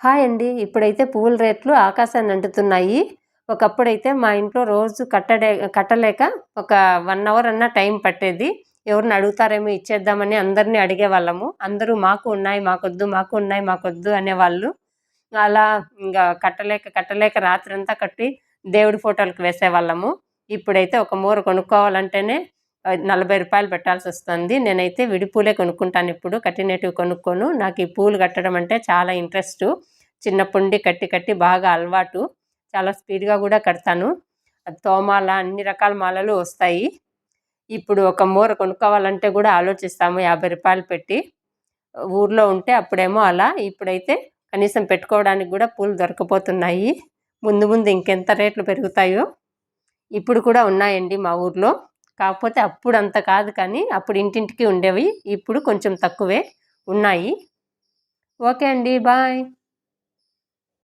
Hi అండి. ఇప్పుడైతే పువ్వుల రేట్లు ఆకాశాన్ని అంటుతున్నాయి. ఒకప్పుడైతే మా ఇంట్లో రోజు కట్టడే కట్టలేక ఒక వన్ అవర్ అన్న టైం పట్టేది. ఎవరిని అడుగుతారేమో ఇచ్చేద్దామని అందరినీ అడిగేవాళ్ళము. అందరూ మాకు ఉన్నాయి మాకొద్దు మాకు ఉన్నాయి మాకొద్దు అనేవాళ్ళు. అలా ఇంకా కట్టలేక కట్టలేక రాత్రంతా కట్టి దేవుడి ఫోటోలకు వేసేవాళ్ళము. ఇప్పుడైతే ఒక మూర కొనుక్కోవాలంటేనే నలభై రూపాయలు పెట్టాల్సి వస్తుంది నేనైతే విడి పూలే కొనుక్కుంటాను ఇప్పుడు. కట్టినట్టు కొనుక్కోను. నాకు ఈ పూలు కట్టడం అంటే చాలా ఇంట్రెస్ట్. చిన్నప్పటి కట్టి కట్టి బాగా అలవాటు. చాలా స్పీడ్గా కూడా కడతాను. తోమాల అన్ని రకాల మాలలు వస్తాయి. ఇప్పుడు ఒక మూర కొనుక్కోవాలంటే కూడా ఆలోచిస్తాము. యాభై రూపాయలు పెట్టి ఊర్లో ఉంటే అప్పుడేమో అలా. ఇప్పుడైతే కనీసం పెట్టుకోవడానికి కూడా పూలు దొరకపోతున్నాయి. ముందు ముందు ఇంకెంత రేట్లు పెరుగుతాయో ఇప్పుడు కూడా ఉన్నాయండి మా ఊర్లో. కాకపోతే అప్పుడు అంత కాదు కానీ అప్పుడు ఇంటింటికి ఉండేవి ఇప్పుడు కొంచెం తక్కువే ఉన్నాయి. ఓకే అండి బాయ్.